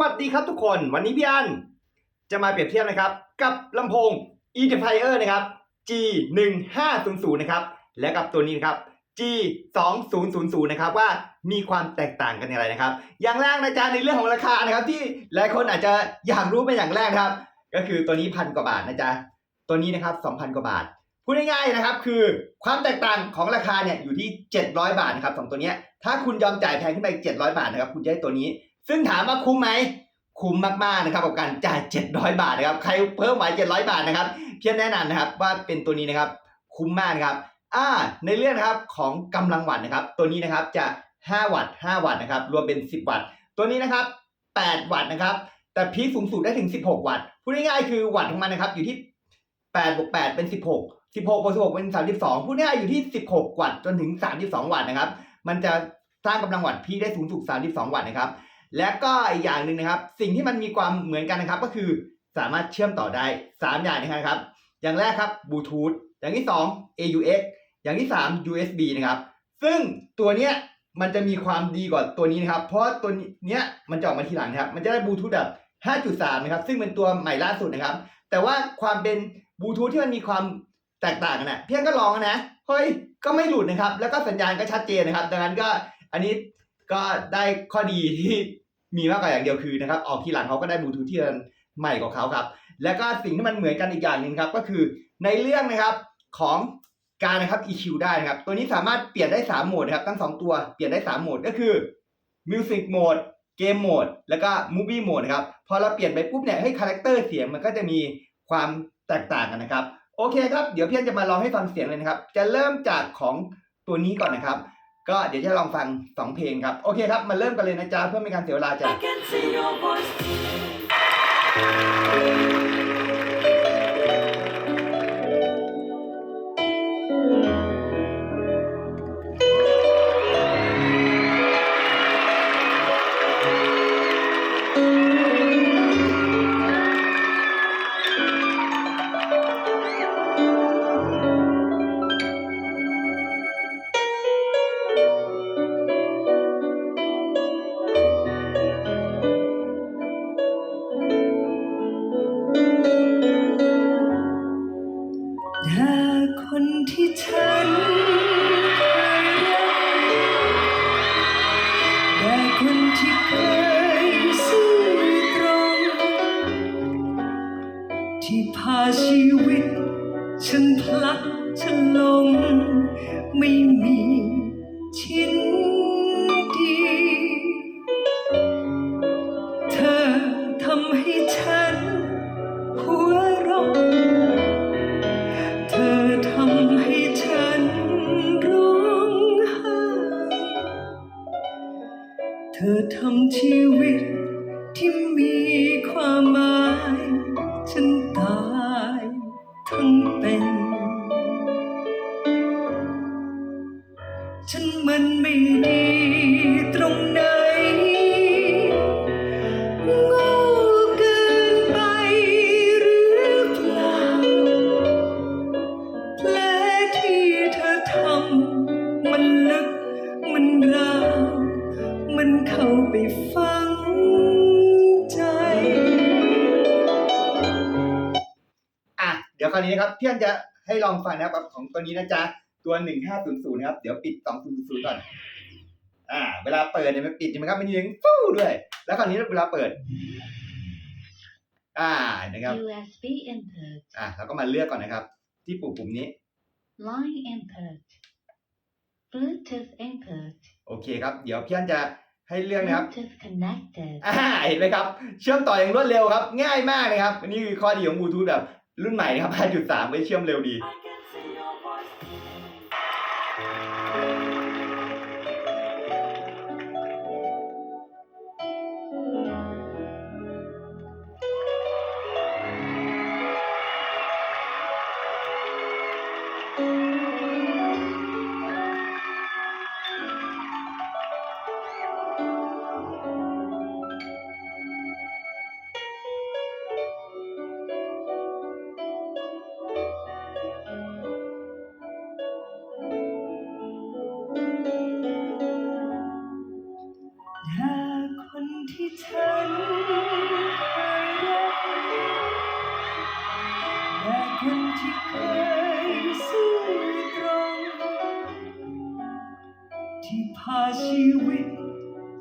วัสดีครับทุกคนวันนี้พี่อันจะมาเปรียบเทียบนะครับ กับลำโพง e d i f i e r นะครับ G 1 5 0 0นะครับและกับตัวนี้นะครับ G 2 0 0 0นะครับว่ามีความแตกต่างกันอย่างไรนะครับ อย่างแรกนะจ๊ะในเรื่องของราคานะครับ ที่หลายคนอาจจะอยากรู้เป็นอย่างแรกครับ ก็คือตัวนี้พันกว่าบาทนะจ๊ะตัวนี้นะครับ2,000กว่าบาทพูดง่ายๆนะครับ คือความแตกต่างของราคาเนี่ยอยู่ที่ 700 บาทนะครับสองตัวนี้ถ้าคุณยอมจ่ายแพงขึ้นไป700 บาทนะครับ คุณจะได้ตัวนี้ ซึ่งถามว่าคุ้มไหมคุ้มมากๆนะครับกับการจ่าย 700 บาทนะครับใครเพิ่มไหว700 บาทนะครับเพียงแนะนำนะครับว่าเป็นตัวนี้นะครับคุ้มมากนะครับอ่าในเรื่องครับของกำลังวัตต์นะครับ ตัวนี้นะครับจะ 5 วัตต์5วัตต์นะครับรวมเป็น 10 วัตต์ ตัวนี้นะครับ 8 วัตต์นะครับแต่พีคสูงสุดได้ถึง 16 วัตต์พูดง่ายๆคือวัตต์ของมันนะครับอยู่ที่8บวก8เป็น 16 16บวก16เป็น 32พูดง่ายๆอยู่ที่ 16 วัตต์จนถึง 32 วัตต์นะครับมันจะสร้างกำลังวัตต์พีคได้สูงสุด 32 วัตต์นะครับ และก็อีกอย่างหนึ่งนะครับ สิ่งที่มันมีความเหมือนกันนะครับ ก็คือสามารถเชื่อมต่อได้ 3 อย่างนะครับ อย่างแรกครับบลูทูธอย่างที่ 2 AUX อย่างที่ 3 USB นะครับ ซึ่งตัวเนี้ยมันจะมีความดีกว่าตัวนี้นะครับ เพราะตัวเนี้ยมันจะออกมาทีหลังนะครับ มันจะได้บลูทูธแบบ 5.3 นะครับ ซึ่งเป็นตัวใหม่ล่าสุดนะครับ แต่ว่าความเป็นบลูทูธที่มันมีความแตกต่างกันนะเพียงก็ลองนะ เฮ้ย ก็ไม่หลุดนะครับ แล้วก็สัญญาณก็ชัดเจนนะครับ ดังนั้นก็อันนี้ก็ได้ข้อดีที่ มีมากกว่าอย่างเดียวคือนะครับออกทีหลังเขาก็ได้บลูทูธที่มันใหม่กว่าเขาครับ แล้วก็สิ่งที่มันเหมือนกันอีกอย่างหนึ่งครับ ก็คือในเรื่องนะครับของการนะครับ EQ ได้นะครับ ตัวนี้สามารถเปลี่ยนได้ 3 โหมดนะครับ ทั้ง 2 ตัวเปลี่ยนได้ 3 โหมดก็คือ Music Mode เกมโหมดแล้วก็ Movie Mode นะครับ พอเราเปลี่ยนไปปุ๊บเนี่ยให้คาแรคเตอร์เสียงมันก็จะมีความแตกต่างกันนะครับ โอเคครับ เดี๋ยวพี่อนจะมาลองให้ฟังเสียงเลยนะครับ จะเริ่มจากของตัวนี้ก่อนนะครับ ก็เดี๋ยวจะลองฟังสองเพลงครับ โอเคครับ มาเริ่มกันเลยนะจ๊ะเพื่อไม่การเสียเวลาจ้ะ พาชีวิต ฉันพลัดฉัน ไม่ดีตรงไหนโง่เกินไปหรือเปล่าแผลที่เธอทำมันลึกมันราวมันเข้าไปฝังใจ อะ เดี๋ยวคราวนี้นะครับเพี่อนจะให้ลองฟังนะครับของตัวนี้นะจ๊ะ ตัวหนึ่งห้าศูนย์ศูนย์นะครับ เดี๋ยวปิดสองศูนย์ศูนย์ก่อน อ่า เวลาเปิดเนี่ยมันปิดใช่ไหมครับมันยิงฟู่ด้วย แล้วคราวนี้เวลาเปิด อ่า นะครับ USB input, อะแล้วก็มาเลือกก่อนนะครับ ที่ปุ่มปุ่มนี้ line input, Bluetooth input, โอเคครับ เดี๋ยวพี่อันจะให้เลือกนะครับ Bluetooth connected, อ่าเห็นไหมครับ เชื่อมต่ออย่างรวดเร็วครับ ง่ายมากเลยครับอันนี้คือข้อดีของบลูทูธแบบรุ่นใหม่นะครับ5.3ไว้เชื่อมเร็วดี ที่พาชีวิต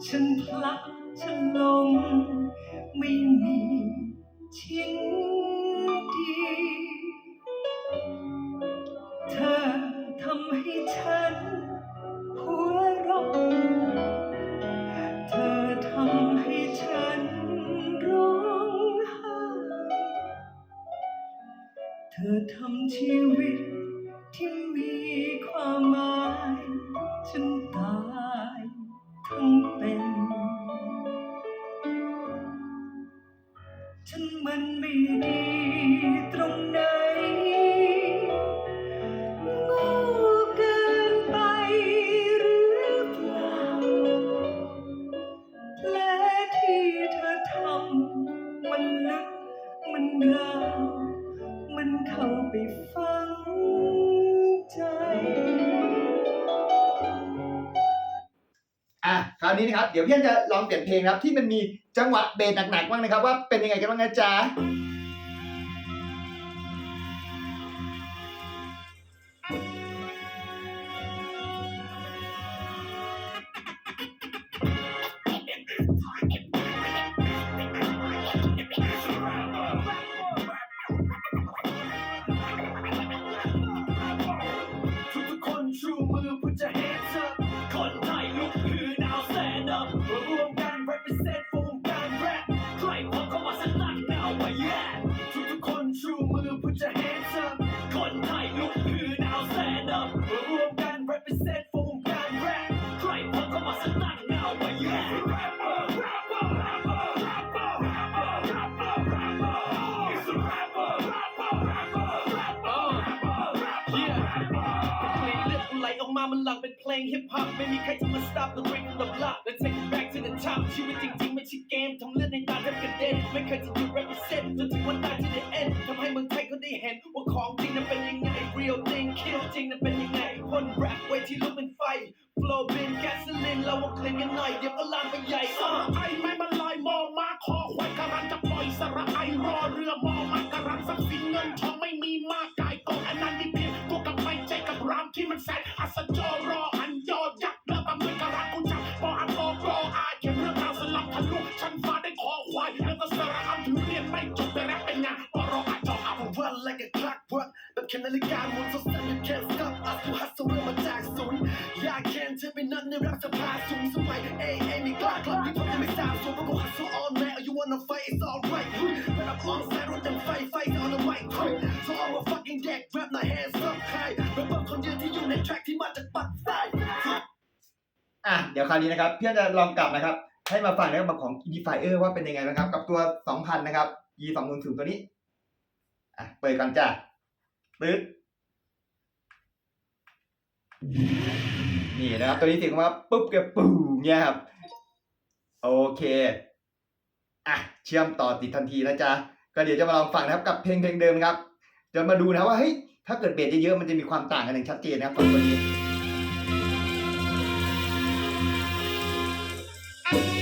ฉันพลัดฉันลงไม่มีชิ้นดี เธอทำให้ฉันหัวเราะเธอทำให้ฉันร้องไห้เธอทำชีวิต อะคราวนี้นะครับ เดี๋ยวพี่อนจะลองเปลี่ยนเพลงครับที่มันมีจังหวะเบสหนักๆบ้างนะครับ ว่าเป็นยังไงกันบ้างนะจ๊ะ พลงเลือดไหลออกมามันหลังเป็นเพลงฮิปฮอปไม่มีใครจะมา stop the break from the block let's take it back to the top ชีวิตจริงๆ กันหน่อยเดี๋ยวก็ลามไปใหญ่อะไอ้ไม้มันลอยมอมาคอควายการันจะปล่อยสระไอรอเรือมอมันการันทรัพย์สินเงินทองไม่มีมากกายกองอันนั้นนี่เพียงตัวกับไม่ใจกับรามที่มันแสนอัศจรรอหันยอยักษ์เรือตำลึงการันกูจับปออันโตโปรอาเขียนเรื่องราวสลับทะลุชั้นฟ้าได้คอควายแล้วก็สระอัมถึงเรียนไม่จบแต่แรปเป็นไงปรอาจออัพ run like a clockwork แบบแค่นาฬิกาหมุน so stand you can't stop us กู hustle เริ่มมาจากศูนย์อยากแคนเธอเป็นนักในรักสภ อะเดี๋ยวคราวนี้นะครับเพี่อนจะลองกลับนะครับ ให้มาฟังนะครับของ Edifier ว่าเป็นยังไงนะครับ กับตัว 2,000 นะครับ E 2 0 0ตัวนี้อะเปิดกันจ้ะปึ๊ดนี่นะครับ ตัวนี้เสียงว่าปุ๊บกับปูเนี่ยครับ โอเคอะเชื่อมต่อติดทันทีนะจ๊ะก็เดี๋ยวจะมาลองฟังนะครับกับเพลงเพลงเดิมนะครับจะมาดูนะว่าเฮ้ยถ้าเกิดเบสเยอะๆมันจะมีความต่างกันอย่างชัดเจนนะครับตัวนี้ ทุ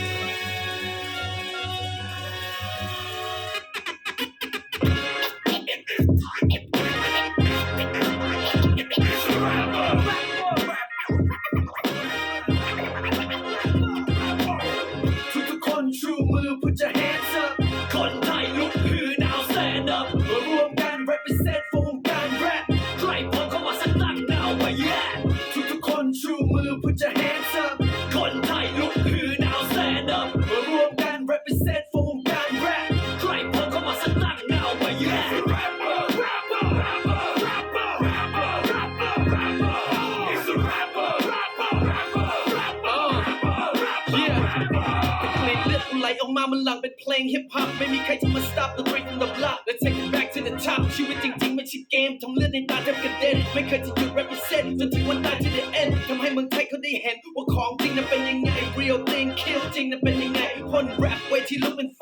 ไม่มีใครจะมา stop the break from the block let's take it back to the top ชีวิตจริงๆไม่ใช่เกมทำเลือดในตาแทบกระเด็นไม่เคยจะหยุด represent จนถึงวันตาย to the end ทำให้เมืองไทยเขาได้เห็น ว่าของจริงนั้นเป็นยังไง real thing kill จริงนั้นเป็นยังไงคนแรปเวทีลุกเป็นไฟ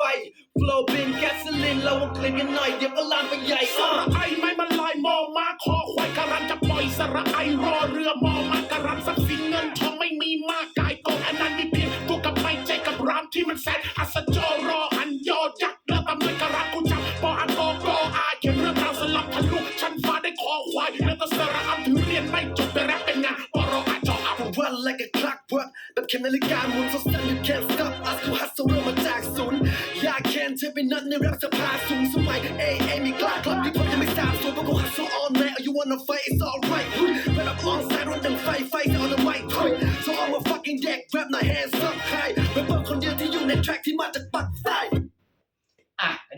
flow เป็น gasoline เราวงเคลมกันหน่อยเดี๋ยวก็ลามไปใหญ่สอะ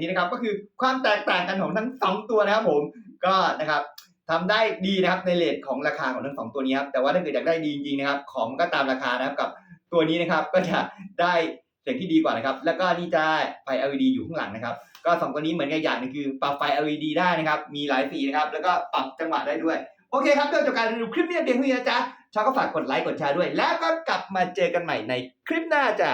นะครับก็คือความแตกต่างกันของทั้งสองตัวนะครับผมก็นะครับทำได้ดีนะครับในเลทของราคาของทั้งสองตัวนี้ครับแต่ว่าถ้าเกิดอยากได้ดีจริงๆนะครับ ของก็ตามราคานะครับกับตัวนี้นะครับก็จะได้เสียงที่ดีกว่านะครับ แล้วก็นี่จะไฟ LED อยู่ข้างหลังนะครับ ก็สองตัวนี้เหมือนกันอย่างหนึงคือปรับไฟ LED ได้นะครับ มีหลายสีนะครับ แล้วก็ปรับจังหวะได้ด้วย โอเคครับเดี๋ยวจบการรีวิวคลิปนี้เพียงเท่านี้นะจ๊ะชอบก็ฝากกดไลค์กดแชร์ด้วย แล้วก็กลับมาเจอกันใหม่ในคลิปหน้าจ้ะ